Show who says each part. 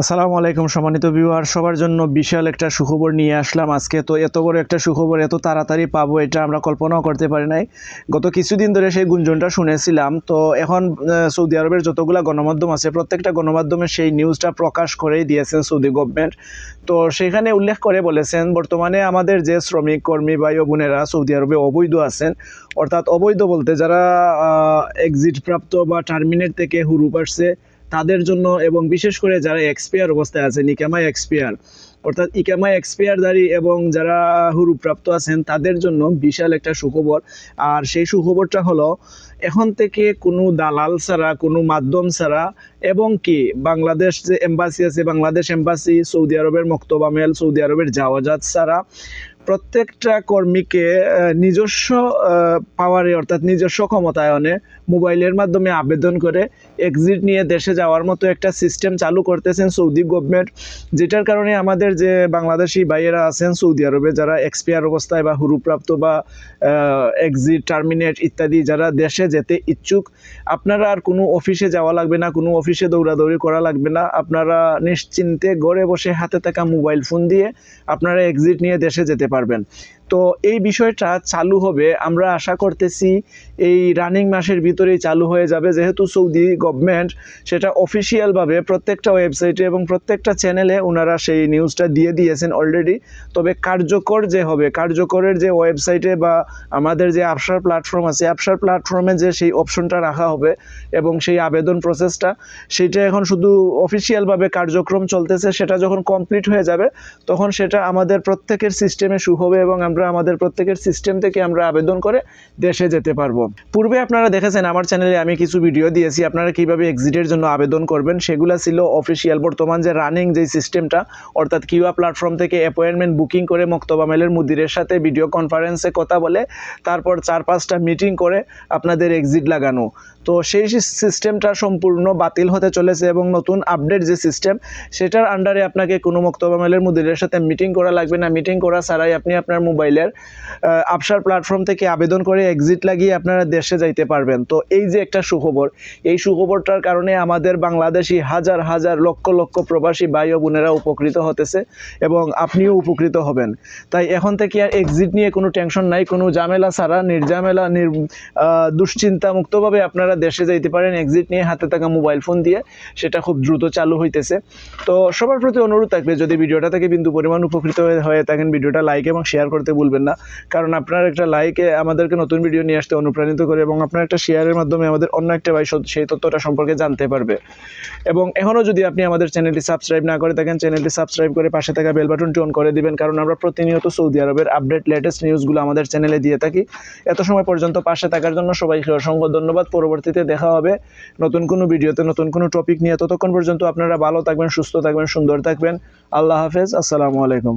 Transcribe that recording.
Speaker 1: আসসালামু আলাইকুম সম্মানিত ভিউয়ার, সবার জন্য বিশাল একটা সুখবর নিয়ে আসলাম আজকে। তো এত বড় একটা সুখবর, এত তাড়াতাড়ি পাবো এটা আমরা কল্পনাও করতে পারি নাই। গত কিছুদিন ধরে সেই গুঞ্জনটা শুনেছিলাম। তো এখন সৌদি আরবের যতগুলা গণমাধ্যম আছে, প্রত্যেকটা গণমাধ্যমে সেই নিউজটা প্রকাশ করেই দিয়েছেন সৌদি গভর্নমেন্ট তো সেখানে উল্লেখ করে বলেছেন, বর্তমানে আমাদের যে শ্রমিক কর্মী ও বোনেরা সৌদি আরবে অবৈধ আছেন, অর্থাৎ অবৈধ বলতে যারা এক্সিট প্রাপ্ত বা টার্মিনেট থেকে হুরুপ আসছে তাদের জন্য এবং বিশেষ করে যারা এক্সপিয়ার অবস্থায় আছেন ইকামাই এক্সপিয়ার অর্থাৎ ইকামাই এক্সপিয়ারদারি এবং যারা হুরুপ্রাপ্ত আছেন, তাদের জন্য বিশাল একটা সুখবর। আর সেই সুখবরটা হলো, এখন থেকে কোনো দালাল ছাড়া, কোনো মাধ্যম ছাড়া এবং কি, বাংলাদেশ যে এম্বাসি আছে, বাংলাদেশ এম্বাসি সৌদি আরবের মক্তবামেল সৌদি আরবের জাওয়াজাত ছাড়া প্রত্যেকটা কর্মীকে নিজস্ব পাওয়ারে অর্থাৎ নিজস্ব ক্ষমতায়নে মোবাইলের মাধ্যমে আবেদন করে এক্সিট নিয়ে দেশে যাওয়ার মতো একটা সিস্টেম চালু করতেছেন সৌদি গভর্নমেন্ট যেটার কারণে আমাদের যে বাংলাদেশি ভাইয়েরা আছেন সৌদি আরবে, যারা এক্সপিয়ার অবস্থায় বা হুরুপ্রাপ্ত বা এক্সিট টার্মিনেট ইত্যাদি যারা দেশে যেতে ইচ্ছুক, আপনারা আর কোনো অফিসে যাওয়া লাগবে না, কোনো অফিসে দৌড়াদৌড়ি করা লাগবে না। আপনারা নিশ্চিন্তে ঘরে বসে হাতে থাকা মোবাইল ফোন দিয়ে আপনারা এক্সিট নিয়ে দেশে যেতে পারবেন। তো এই বিষয়টা চালু হবে। আমরা আশা করতেছি এই রানিং মাসের ভিতরেই চালু হয়ে যাবে। যেহেতু সৌদি গভর্নমেন্ট সেটা অফিসিয়ালভাবে প্রত্যেকটা ওয়েবসাইটে এবং প্রত্যেকটা চ্যানেলে ওনারা সেই নিউজটা দিয়ে দিয়েছেন অলরেডি তবে কার্যকর যে হবে, কার্যকরের যে ওয়েবসাইটে বা আমাদের যে আপসার প্ল্যাটফর্ম আছে আপসার প্ল্যাটফর্মে যে সেই অপশনটা রাখা হবে এবং সেই আবেদন প্রসেসটা সেটা এখন শুধু অফিসিয়ালভাবে কার্যক্রম চলতেছে। সেটা যখন কমপ্লিট হয়ে যাবে, তখন সেটা আমাদের প্রত্যেকের সিস্টেমে শু হবে এবং আমরা আমাদের প্রত্যেকের সিস্টেম থেকে আমরা আবেদন করে দেশে যেতে পারব। পূর্বে আপনারা দেখেছেন আমার চ্যানেলে আমি কিছু ভিডিও দিয়েছি, আপনারা কীভাবে এক্সিটের জন্য আবেদন করবেন সেগুলো ছিল অফিসিয়াল বর্তমান যে রানিং যে সিস্টেমটা অর্থাৎ কিউআ প্ল্যাটফর্ম থেকে অ্যাপয়েন্টমেন্ট বুকিং করে মক্তবা মেলের মুদিরের সাথে ভিডিও কনফারেন্সে কথা বলে, তারপর চার পাঁচটা মিটিং করে আপনাদের এক্সিট লাগানো। তো সেই সিস্টেমটা সম্পূর্ণ বাতিল হতে চলেছে এবং নতুন আপডেট যে সিস্টেম সেটার আন্ডারে আপনাকে কোনো মক্তবা মেলের মুদিরের সাথে মিটিং করা লাগবে না। মিটিং করা ছাড়াই আপনি আপনার মোবাইলের আপসার প্ল্যাটফর্ম থেকে আবেদন করে এক্সিট লাগিয়ে আপনারা দেশে যাইতে পারবেন। তো এই যে একটা সুখবর, এই সুখবরটার কারণে আমাদের বাংলাদেশি হাজার হাজার লক্ষ লক্ষ প্রবাসী ভাই বোনেরা উপকৃত হতেছে এবং আপনিও উপকৃত হবেন। তাই এখন থেকে আর এক্সিট নিয়ে কোনো টেনশন নাই, কোনো ঝামেলা ছাড়া, নির্ঝামেলা, নির দুশ্চিন্তা মুক্তভাবে আপনারা দেশে যাইতে পারেন এক্সিট নিয়ে হাতে থাকা মোবাইল ফোন দিয়ে, সেটা খুব দ্রুত চালু হইতেছে। তো সবার প্রতি অনুরোধ থাকবে, যদি ভিডিওটা থেকে বিন্দু পরিমাণ উপকৃত হয়ে থাকেন, ভিডিওটা লাইক এবং শেয়ার করতে ভুলবেন না। কারণ আপনার একটা লাইকে আমাদেরকে নতুন ভিডিও নিয়ে আসতে অনুপ্রাণিত করে এবং আপনার একটা শেয়ারের মাধ্যমে আমাদের অন্য একটা ভাই সেই তথ্যটা সম্পর্কে জানতে পারবে। এবং এখনও যদি আপনি আমাদের চ্যানেলটি সাবস্ক্রাইব না করে থাকেন চ্যানেলটি সাবস্ক্রাইব করে পাশে থাকা বেল বাটনটি অন করে দিবেন, কারণ আমরা প্রতিনিয়ত সৌদি আরবের আপডেট লেটেস্ট নিউজগুলো আমাদের চ্যানেলে দিয়ে থাকি। এত সময় পর্যন্ত পাশে থাকার জন্য সবাইকে অসংখ্য ধন্যবাদ। পরবর্তীতে দেখা হবে নতুন কোনো ভিডিওতে নতুন কোনো টপিক নিয়ে। ততক্ষণ পর্যন্ত আপনারা ভালো থাকবেন, সুস্থ থাকবেন, সুন্দর থাকবেন। আল্লাহ হাফেজ। আসসালামু আলাইকুম।